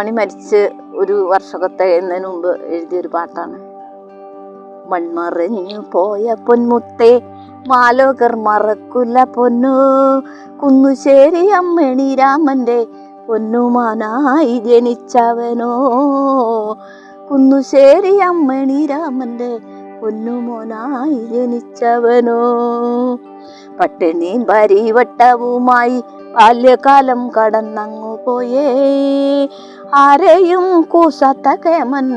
മണി മരിച്ച് ഒരു വർഷത്തെ എന്നതിന് മുമ്പ് എഴുതിയൊരു പാട്ടാണ്. മൺമറഞ്ഞു പോയ പൊന്മുത്തേ മാലോകർ മറക്കുല പൊന്നു. കുന്നുശ്ശേരി അമ്മണി രാമന്റെ പൊന്നുമാനായി ജനിച്ചവനോ. കുന്നുശ്ശേരി അമ്മണി രാമന്റെ പൊന്നുമോനായി ജനിച്ചവനോ. പട്ടിണിയും പരിവട്ടവുമായി ബാല്യകാലം കടന്നങ്ങു പോയേ. ആരെയും കൂസാത്ത കേമൻ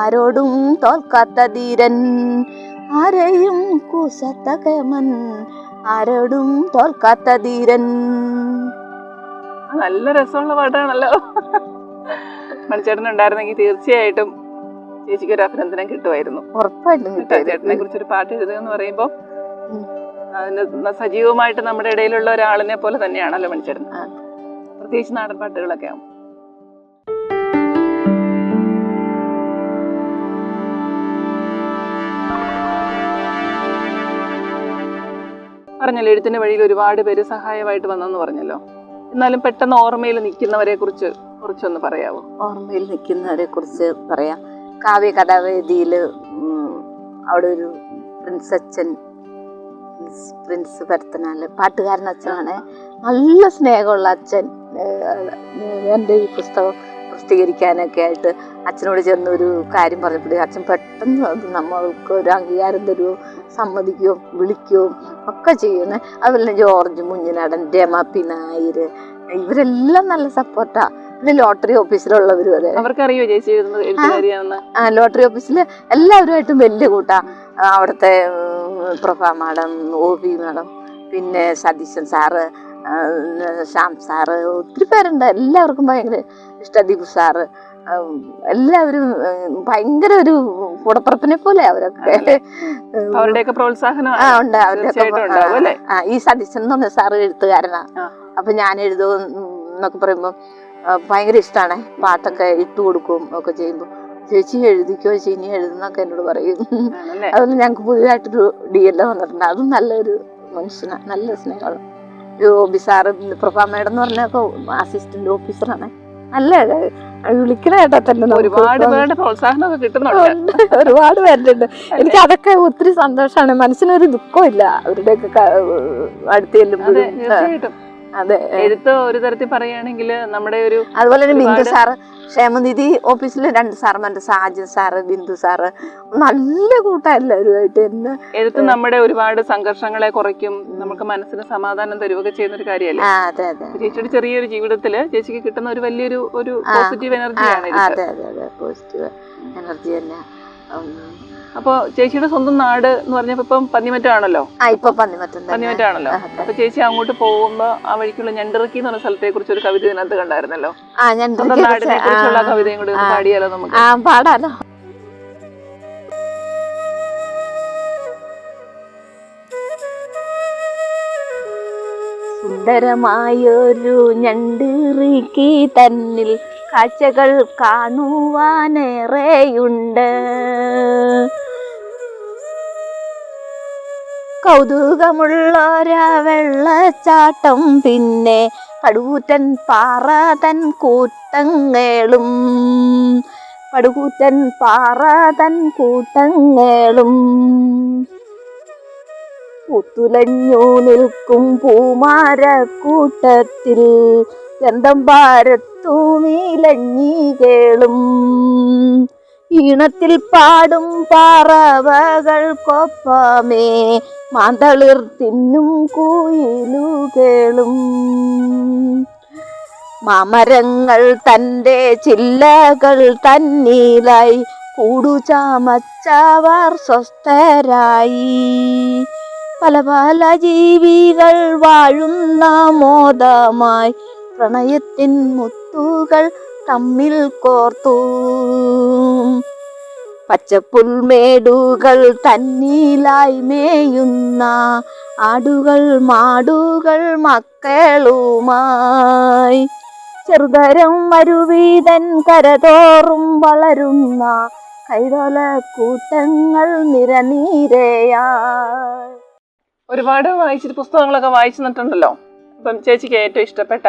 ആരോടും തോൽക്കാത്ത ധീരൻ. ആരെയും കൂസാത്ത കേമൻ ആരോടും തോൽക്കാത്ത ധീരൻ. നല്ല രസമുള്ള പാട്ടാണല്ലോ. മണിച്ചേട്ടൻ ഉണ്ടായിരുന്നെങ്കിൽ തീർച്ചയായിട്ടും ചേച്ചിക്ക് ഒരു അഭിനന്ദനം കിട്ടുമായിരുന്നു. ഉറപ്പായിട്ടും ചേട്ടനെ കുറിച്ച് ഒരു പാട്ട് എഴുതുക എന്ന് പറയുമ്പോൾ. അതിന് സജീവമായിട്ട് നമ്മുടെ ഇടയിലുള്ള ഒരാളിനെ പോലെ തന്നെയാണല്ലോ മണിച്ചേട്ടൻ. പ്രത്യേകിച്ച് നാടൻ പാട്ടുകളൊക്കെ ആവും. പറഞ്ഞല്ലോ എഴുത്തിന്റെ വഴിയിൽ ഒരുപാട് പേര് സഹായമായിട്ട് വന്നെന്ന് പറഞ്ഞല്ലോ. എന്നാലും പെട്ടെന്ന് ഓർമ്മയിൽ നിൽക്കുന്നവരെ കുറിച്ച് കുറച്ചൊന്ന് പറയാമോ ഓർമ്മയിൽ നിൽക്കുന്നവരെ കുറിച്ച് പറയാം. കാവ്യ കഥാവേദിയിൽ അവിടെ ഒരു പ്രിൻസ് അച്ഛൻ പ്രിൻസ് പരത്തനാല് പാട്ടുകാരൻ അച്ഛനാണ്. നല്ല സ്നേഹമുള്ള അച്ഛൻ എന്റെ ഈ പുസ്തകം പ്രസിദ്ധീകരിക്കാനൊക്കെ ആയിട്ട് അച്ഛനോട് ചെന്നൊരു കാര്യം പറഞ്ഞപ്പോഴേ അച്ഛൻ പെട്ടെന്ന് നമ്മൾക്ക് ഒരു അംഗീകാരം തരുമോ സമ്മതിക്കുകയോ വിളിക്കുകയും ഒക്കെ ചെയ്യുന്നത് അതുപോലെ ജോർജ് മുഞ്ഞിനടൻ രമ പിനായർ ഇവരെല്ലാം നല്ല സപ്പോർട്ടാ പിന്നെ ലോട്ടറി ഓഫീസിലുള്ളവരും അതെ അവർക്കറിയോ ചേച്ചി ആ, ലോട്ടറി ഓഫീസിൽ എല്ലാവരുമായിട്ടും വലിയ കൂട്ടാ. അവിടുത്തെ Prabha madam O P madam പിന്നെ സതീശൻ സാറ് ശ്യാം സാറ് ഒത്തിരി പേരുണ്ട്. എല്ലാവർക്കും ഭയങ്കര ഇഷ്ട. ദീപു സാറ് എല്ലാവരും ഭയങ്കര ഒരു കൂടപ്പുറപ്പിനെ പോലെ അവരൊക്കെ. അവരുടെയൊക്കെ പ്രോത്സാഹനം ആ ഉണ്ട്? ആ, ഈ സതീശൻ എന്ന് പറഞ്ഞ സാറ് എഴുത്തുകാരനാ. അപ്പൊ ഞാൻ എഴുതും എന്നൊക്കെ പറയുമ്പോൾ ഭയങ്കര ഇഷ്ടമാണ് പാട്ടൊക്കെ ഇട്ട് കൊടുക്കും ഒക്കെ ചെയ്യുമ്പോൾ ചേച്ചി എഴുതിക്കോ ചേച്ചി ഇനി എഴുതുന്നൊക്കെ എന്നോട് പറയും. അതൊന്നും അതുപോലെ ഞങ്ങൾക്ക് പുതിയതായിട്ടൊരു ഡി എൽ വന്നിട്ടുണ്ട്. അതും നല്ലൊരു മനുഷ്യനാണ് നല്ല സ്നേഹമാണ്. ഒരു ഓബി സാറ് പ്രഭാ മേഡം എന്ന് പറഞ്ഞൊക്കെ അസിസ്റ്റന്റ് ഓഫീസറാണ്. നല്ല വിളിക്കണ കേട്ടാ തന്നെ നമുക്ക് ഒരുപാട് പേരുടെ പ്രോത്സാഹനമൊക്കെ കിട്ടുന്നുണ്ട്. ഉണ്ട്. ഒരുപാട് പേരുണ്ട്. എനിക്ക് അതൊക്കെ ഒത്തിരി സന്തോഷമാണ്. മനസ്സിനൊരു ദുഃഖമില്ല അവരുടെയൊക്കെ അടുത്ത് ചെല്ലുമ്പോഴും. അതെ. എഴുത്ത് ഒരു തരത്തിൽ പറയുകയാണെങ്കിൽ നമ്മുടെ ഒരു അതുപോലെ തന്നെ ബിന്ദു സാറ് ക്ഷേമനിധി ഓഫീസിലെ രണ്ട് സാറുമാരുണ്ട് സാജൻ സാറ് ബിന്ദു സാറ് നല്ല കൂട്ടാ എല്ലാവരുമായിട്ട് എന്നെ. എഴുത്ത് നമ്മുടെ ഒരുപാട് സംഘർഷങ്ങളെ കുറയ്ക്കും നമുക്ക് മനസ്സിന് സമാധാനം തരുവൊക്കെ ചെയ്യുന്ന ഒരു കാര്യമല്ലേ അതെ അതെ. ചേച്ചിയുടെ ചെറിയൊരു ജീവിതത്തിൽ ചേച്ചിക്ക് കിട്ടുന്ന ഒരു വലിയൊരു ഒരു പോസിറ്റീവ് എനർജിയാണ് അതെ അതെ അതെ പോസിറ്റീവ് എനർജി തന്നെ. ഉം. അപ്പൊ ചേച്ചിയുടെ സ്വന്തം നാട് എന്ന് പറഞ്ഞപ്പോ ഇപ്പം പന്നിമറ്റാണല്ലോ? ആ ഇപ്പൊ പന്നിമറ്റം പന്നിമറ്റാണല്ലോ. അപ്പൊ ചേച്ചി അങ്ങോട്ട് പോകുമ്പോ ആ വഴിക്കുള്ള ഞണ്ടിറക്കി എന്ന് പറഞ്ഞ സ്ഥലത്തെ കുറിച്ച് ഒരു കവിത ഇതിനകത്ത് കണ്ടായിരുന്നല്ലോ? ആ ഞാൻ സ്വന്തം നാടിനെ കുറിച്ചുള്ള കവിതയും കൂടി പാടിയാലോ നമുക്ക്? പാടാലോ. സുന്ദരമായൊരു ഞണ്ടിറക്കി തന്നിൽ കാഴ്ചകൾ കാണുവാനേറെയുണ്ട്. കൗതുകമുള്ളൊരാ വെള്ളച്ചാട്ടം പിന്നെ പടുകൂറ്റൻ പാറ തൻ കൂട്ടങ്ങളും. പടുകൂറ്റൻ പാറ തൻ കൂട്ടങ്ങളും. പുത്തുലഞ്ഞു നിൽക്കും പൂമാരക്കൂട്ടത്തിൽ ഗന്ധം നീലഞ്ഞി കേളും. ഈണത്തിൽ പാടും പറവകൾക്കൊപ്പമേ മാന്തളിർ തിന്നും കുയിലുകളും മാമരങ്ങൾ തന്റെ ചില്ലകൾ തന്നീലായി കൂടുചാമച്ചവർ സ്വസ്ഥരായി. പല പല ജീവികൾ വാഴുന്ന മോദമായി പ്രണയത്തിൻ മുത്തുകൾ തമ്മിൽ കോർത്തു. പച്ചപ്പുൽമേടുകൾ തന്നിലായി മേയുന്ന ആടുകൾ മാടുകൾ മക്കളുമായി. ചെറുതരം മരുവീതൻ കരതോറും വളരുന്ന കൈതോല കൂട്ടങ്ങൾ നിരനീരയാ ഒരുപാട് വായിച്ചിട്ട് പുസ്തകങ്ങളൊക്കെ വായിച്ചു നിന്നിട്ടുണ്ടല്ലോ. അപ്പം ചേച്ചിക്ക് ഏറ്റവും ഇഷ്ടപ്പെട്ട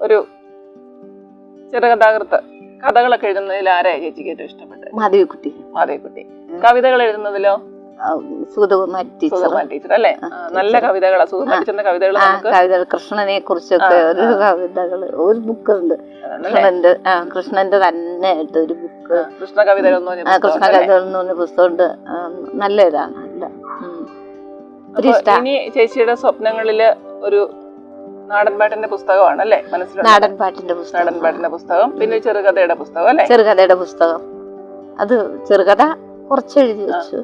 ഒരു ചെറുകഥാകൃത്ത് കഥകളൊക്കെ എഴുതുന്നതിൽ ആരാ ചേച്ചിക്ക് ഏറ്റവും ഇഷ്ടപ്പെട്ടത്? മാധവിക്കുട്ടി. മാധവിക്കുട്ടി. കവിതകൾ എഴുതുന്നതിലോ? സുഗതകുമാരി ടീച്ചർ ടീച്ചർ അല്ലേ? നല്ല കവിതകളാ. സുഗതകുമാരി ടീച്ചറിന്റെ കവിതകൾ കവിതകൾ. കൃഷ്ണനെ കുറിച്ചൊക്കെ ഒരു കവിതകൾ ഒരു ബുക്ക് ഉണ്ട് കൃഷ്ണന്റെ കൃഷ്ണന്റെ തന്നെ ആയിട്ട് ഒരു ബുക്ക്. കൃഷ്ണ കവിതകൾ കൃഷ്ണ കവിതകൾ എന്ന് പറഞ്ഞ പുസ്തകമുണ്ട്. നല്ല. ഇതാണ് ഇനി ചേച്ചിയുടെ സ്വപ്നങ്ങളിൽ ഒരു നാടൻപാട്ടിന്റെ പുസ്തകമാണ് അല്ലേ നാടൻ പാട്ടിന്റെ പുസ്തകം. നാടൻപാട്ടിന്റെ പുസ്തകം പിന്നെ ചെറുകഥയുടെ പുസ്തകം അല്ലേ? ചെറുകഥയുടെ പുസ്തകം. അത് ചെറുകഥ കുറച്ച് എഴുതി വെച്ചു.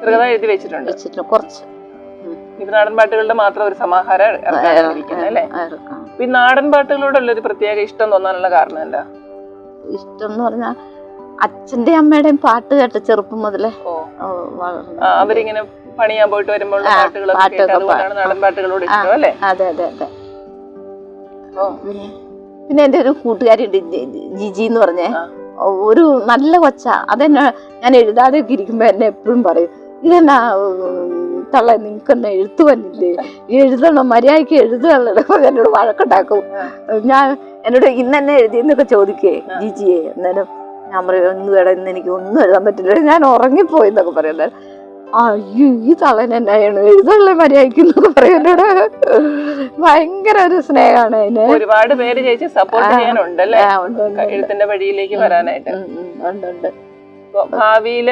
ചെറുകഥ എഴുതി വെച്ചിട്ടുണ്ട്. വെച്ചിട്ടുണ്ട് കുറച്ച്. ഇത് നാടൻപാട്ടുകളുടെ മാത്രം ഒരു സമാഹാരം ഇറക്കാനിരിക്കുന്നത് അല്ലേ? പിന്നെ നാടൻ ഒരു പ്രത്യേക ഇഷ്ടം തോന്നാനുള്ള കാരണം എന്താ? ഇഷ്ടം എന്ന് പറഞ്ഞാൽ അച്ഛന്റെ അമ്മയുടെയും പാട്ട് കേട്ട ചെറുപ്പം മുതലേ. അവരിങ്ങനെ പണിയാൻ പോയിട്ട് വരുമ്പോൾ പാട്ടുകളൊക്കെ ഇഷ്ടം അല്ലേ? അതെ അതെ അതെ. പിന്നെ എന്റെ ഒരു കൂട്ടുകാരിയുണ്ട് ജിജി എന്ന് പറഞ്ഞേ. ഒരു നല്ല കൊച്ച. അതെന്നെ ഞാൻ എഴുതാതെയൊക്കെ ഇരിക്കുമ്പോ എന്നെ എപ്പോഴും പറയും ഇതെന്നാ തള്ള നിനക്ക് എന്നെ എഴുത്തു വന്നില്ലേ? എഴുതണം മര്യാദയ്ക്ക് എഴുതുകയുള്ളൂ എന്നോട് വഴക്കുണ്ടാക്കും. ഞാൻ എന്നോട് ഇന്ന് എന്നെ എഴുതിയെന്നൊക്കെ ചോദിക്കേ ജിജിയെ. അന്നേരം ഞാൻ പറയും ഒന്നും വേണം ഇന്ന് എനിക്ക് ഒന്നും എഴുതാൻ പറ്റില്ല. ഞാൻ ഉറങ്ങിപ്പോയി എന്നൊക്കെ പറയുന്നത് അയ്യോ ഈ തള്ളൻ എന്നാണ് എഴുതാനുള്ള മര്യാദയ്ക്ക് എന്നൊക്കെ പറയും എന്നോട് ഭയങ്കര ഒരു സ്നേഹമാണ് അതിന്. ഒരുപാട് പേര് ചേച്ചി സപ്പോർട്ട് ചെയ്യാനുണ്ടല്ലേ. എഴുത്തിന്റെ വഴിയിലേക്ക് വരാനായിട്ട്. ഉണ്ട്, ഭാവിയിൽ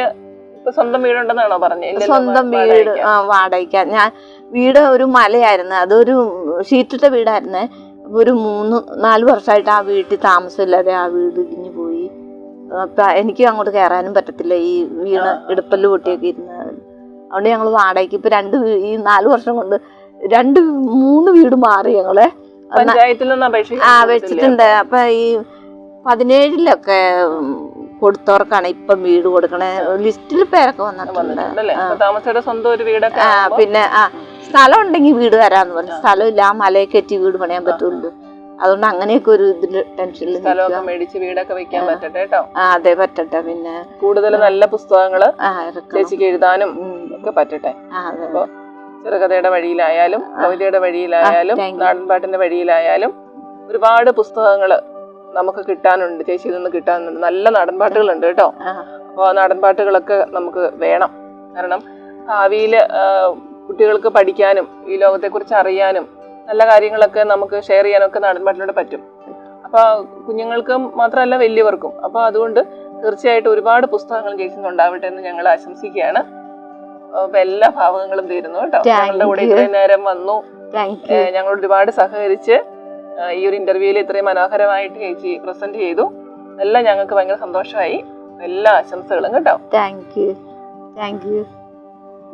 ഇപ്പൊ സ്വന്തം വീടുണ്ടെന്നാണോ പറഞ്ഞത്? സ്വന്തം വീട് ആ വാടകയ്ക്ക. ഞാൻ വീട് ഒരു മലയായിരുന്നു. അതൊരു ഷീറ്റിട്ട വീടായിരുന്നേ. ഒരു മൂന്ന് നാല് വർഷമായിട്ട് ആ വീട്ടിൽ താമസമില്ലാതെ ആ വീട് ഇടിഞ്ഞു പോയി. അപ്പൊ എനിക്ക് അങ്ങോട്ട് കയറാനും പറ്റത്തില്ല. ഈ വീണ് ഇടുപ്പൽ പൊട്ടിയൊക്കെ ഇരുന്ന്. അതുകൊണ്ട് ഞങ്ങൾ വാടകയ്ക്ക് ഇപ്പൊ രണ്ട് ഈ നാല് വർഷം കൊണ്ട് രണ്ട് മൂന്ന് വീട് മാറി ഞങ്ങളെ. പഞ്ചായത്തിൽ നിന്ന് അപേക്ഷിക്കാൻ ആ വെച്ചിട്ടുണ്ട്. അപ്പൊ ഈ പതിനേഴിലൊക്കെ കൊടുത്തവർക്കാണ് ഇപ്പം വീട് കൊടുക്കണേ. ലിസ്റ്റിൽ പേരൊക്കെ വന്നിട്ടുണ്ട്. സ്വന്തം ഒരു വീടൊക്കെ ആ പിന്നെ ആ സ്ഥലം ഉണ്ടെങ്കിൽ വീട് തരാന്ന് പറഞ്ഞു. സ്ഥലം ഇല്ല ആ മലയെ കെറ്റി വീട് പണിയാൻ പറ്റുള്ളൂ. അതുകൊണ്ട് അങ്ങനെയൊക്കെ ഒരു ടെൻഷനിൽ സ്ഥലമൊക്കെ മേടിച്ച് വീടൊക്കെ വെക്കാൻ പറ്റട്ടെ കേട്ടോ. ആ അതെ പറ്റട്ടെ. പിന്നെ കൂടുതൽ നല്ല പുസ്തകങ്ങൾ ചേച്ചിക്ക് എഴുതാനും ഒക്കെ പറ്റട്ടെ. അപ്പൊ ചെറുകഥയുടെ വഴിയിലായാലും കവിതയുടെ വഴിയിലായാലും നാടൻപാട്ടിന്റെ വഴിയിലായാലും ഒരുപാട് പുസ്തകങ്ങൾ നമുക്ക് കിട്ടാനുണ്ട് ചേച്ചിയിൽ നിന്ന് കിട്ടാനുണ്ട്. നല്ല നാടൻപാട്ടുകളുണ്ട് കേട്ടോ. ആ, അപ്പോൾ നാടൻപാട്ടുകളൊക്കെ നമുക്ക് വേണം. കാരണം ഭാവിയിൽ കുട്ടികൾക്ക് പഠിക്കാനും ഈ ലോകത്തെക്കുറിച്ച് അറിയാനും നല്ല കാര്യങ്ങളൊക്കെ നമുക്ക് ഷെയർ ചെയ്യാനൊക്കെ നാടൻപാട്ടിലൂടെ പറ്റും. അപ്പോൾ കുഞ്ഞുങ്ങൾക്കും മാത്രമല്ല വലിയവർക്കും. അപ്പോൾ അതുകൊണ്ട് തീർച്ചയായിട്ടും ഒരുപാട് പുസ്തകങ്ങൾ ചേച്ചിന്ന് ഉണ്ടാവട്ടെ എന്ന് ഞങ്ങൾ ആശംസിക്കുകയാണ്. അപ്പൊ എല്ലാ ഭാവങ്ങളും തീരുന്നു കേട്ടോ. ഞങ്ങളുടെ കൂടെ. ഇത്രയും നേരം വന്നു. ഞങ്ങൾ ഒരുപാട് സഹകരിച്ച് ഈ ഒരു ഇന്റർവ്യൂവിൽ ഇത്രയും മനോഹരമായിട്ട് ചേച്ചി പ്രസന്റ് ചെയ്തു. എല്ലാം ഞങ്ങൾക്ക് ഭയങ്കര സന്തോഷമായി. എല്ലാ ആശംസകളും കേട്ടോ. താങ്ക് യു താങ്ക് യു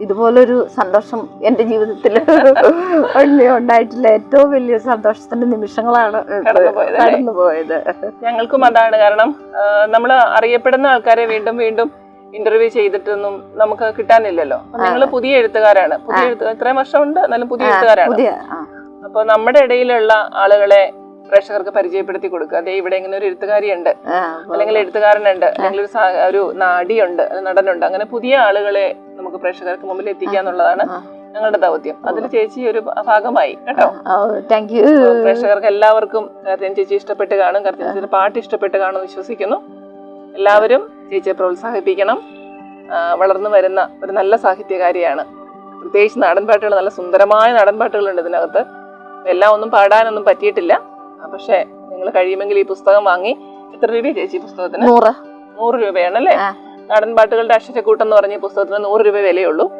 ഇതുപോലൊരു സന്തോഷം എന്റെ ജീവിതത്തിൽ ഉണ്ടായിട്ടില്ല ഏറ്റവും വലിയ സന്തോഷത്തിന്റെ നിമിഷങ്ങളാണ് കടന്നുപോയത്? ഞങ്ങൾക്കും അതാണ് കാരണം നമ്മൾ അറിയപ്പെടുന്ന ആൾക്കാരെ വീണ്ടും വീണ്ടും ഇന്റർവ്യൂ ചെയ്തിട്ടൊന്നും നമുക്ക് കിട്ടാനില്ലല്ലോ. നിങ്ങൾ പുതിയ എഴുത്തുകാരാണ്. പുതിയ എഴുത്തുകാർ ഇത്രയും വർഷമുണ്ട്? എന്നാലും പുതിയ എഴുത്തുകാരാണ്. അപ്പൊ നമ്മുടെ ഇടയിലുള്ള ആളുകളെ പ്രേക്ഷകർക്ക് പരിചയപ്പെടുത്തി കൊടുക്കുക. അതെ ഇവിടെ ഇങ്ങനെ ഒരു എഴുത്തുകാരിയുണ്ട്. അല്ലെങ്കിൽ എഴുത്തുകാരനുണ്ട്. അല്ലെങ്കിൽ ഒരു ഒരു നടിയുണ്ട് നടനുണ്ട്. അങ്ങനെ പുതിയ ആളുകളെ നമുക്ക് പ്രേക്ഷകർക്ക് മുമ്പിൽ എത്തിക്കുക എന്നുള്ളതാണ് ഞങ്ങളുടെ ദൗത്യം. അതിൽ ചേച്ചി ഒരു ഭാഗമായി കേട്ടോ. താങ്ക് യു പ്രേക്ഷകർക്ക് എല്ലാവർക്കും കർത്തൻ ചേച്ചി ഇഷ്ടപ്പെട്ട് കാണും കർത്തൻ ചേച്ചിയുടെ പാട്ട് ഇഷ്ടപ്പെട്ട് കാണും വിശ്വസിക്കുന്നു. എല്ലാവരും ചേച്ചിയെ പ്രോത്സാഹിപ്പിക്കണം. വളർന്നു വരുന്ന ഒരു നല്ല സാഹിത്യകാരിയാണ്. പ്രത്യേകിച്ച് നാടൻ പാട്ടുകൾ നല്ല സുന്ദരമായ നാടൻ പാട്ടുകളുണ്ട് ഇതിനകത്ത്. എല്ലാം ഒന്നും പാടാനൊന്നും പറ്റിയിട്ടില്ല. പക്ഷേ നിങ്ങൾ കഴിയുമെങ്കിൽ ഈ പുസ്തകം വാങ്ങി എത്ര രൂപ ചേച്ചി പുസ്തകത്തിന്? നൂറ്. നൂറ് രൂപയാണ് അല്ലേ. നാടൻ പാട്ടുകളുടെ അക്ഷരക്കൂട്ടം എന്ന് പറഞ്ഞ പുസ്തകത്തിന് നൂറ് രൂപ വിലയുള്ളൂ.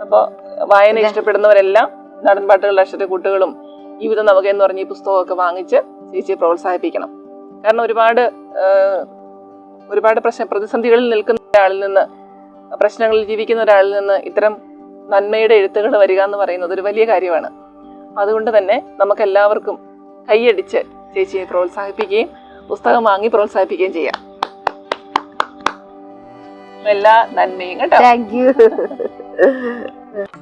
അപ്പോൾ വായന ഇഷ്ടപ്പെടുന്നവരെല്ലാം നാടൻ പാട്ടുകളുടെ അക്ഷരക്കൂട്ടുകളും ജീവിതം നമുക്ക് എന്ന് പറഞ്ഞ ഈ പുസ്തകമൊക്കെ വാങ്ങിച്ച് ചേച്ചിയെ പ്രോത്സാഹിപ്പിക്കണം. കാരണം ഒരുപാട് ഒരുപാട് പ്രശ്ന പ്രതിസന്ധികളിൽ നിൽക്കുന്ന ഒരാളിൽ നിന്ന് പ്രശ്നങ്ങളിൽ ജീവിക്കുന്ന ഒരാളിൽ നിന്ന് ഇത്തരം നന്മയുടെ എഴുത്തുകൾ വരിക എന്ന് പറയുന്നത് ഒരു വലിയ കാര്യമാണ്. അതുകൊണ്ട് തന്നെ നമുക്ക് എല്ലാവർക്കും കൈയടിച്ച് ചേച്ചിയെ പ്രോത്സാഹിപ്പിക്കുകയും പുസ്തകം വാങ്ങി പ്രോത്സാഹിപ്പിക്കുകയും ചെയ്യാം എല്ലാ നന്മയും കേട്ടോ താങ്ക് യു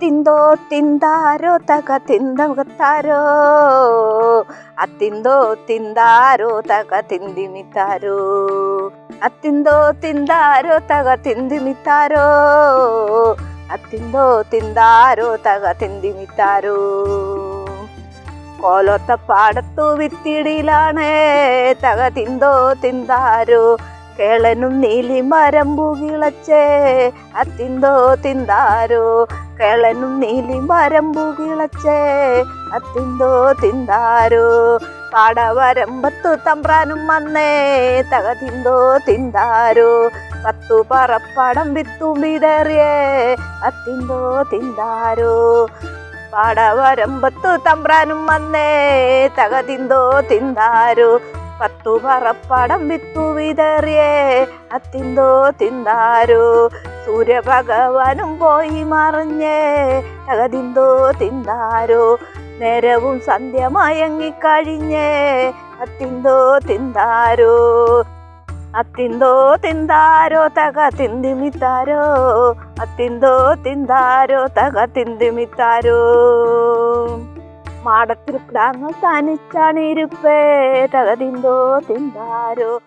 ತಿಂದೋ ತಿಂದಾರೋ ತಗ ತಿಂದವತ್ತಾರೋ ಅತ್ತಿಂದೋ ತಿಂದಾರೋ ತಗ ತಿಂದಿಮಿತಾರೋ ಅತ್ತಿಂದೋ ತಿಂದಾರೋ ತಗ ತಿಂದಿಮಿತಾರೋ ಅತ್ತಿಂದೋ ತಿಂದಾರೋ ತಗ ತಿಂದಿಮಿತಾರೋ കോലൊത്ത പാടത്തു വിത്തിടിയിലാണ്. തക തിന്തോ തിന്താരോ. കേളനും നീലി മരം പൂകിളച്ചേ അത്തിന്തോ തിന്താരോ. കേളനും നീലി മരം പൂകിളച്ചേ അത്തിന്തോ തിന്താരോ. പാടവരമ്പത്തു തമ്പ്രാനും വന്നേ. തക തിന്തോ തിന്താരോ. പത്തു പറപ്പടം വിത്തും വിതറിയേ. അത്തിന്തോ തിന്താരോ. പാടവരമ്പത്തു തമ്പ്രാനും വന്നേ തകതിന്തോ തിന്താരു. പത്തു പറപ്പടം വിത്തു വിതറിയേ അത്തിന്തോ തിന്താരു. സൂര്യഭഗവാനും പോയി മറിഞ്ഞേ തകതിന്തോ തിന്താരു. നേരവും സന്ധ്യമായങ്ങിക്കഴിഞ്ഞേ അത്തിന്തോ തിന്താരോ. അത്തിന്തോ തിന്താരോ തക തിന്തിമിത്താരോ. അത്തിന്തോ തിന്താരോ തക തിന്തിമിത്താരോ. മാടത്തിൽ കിടാങ്ങൾ തനിച്ചാണിരുപ്പേ തകതിന്തോ തിന്താരോ.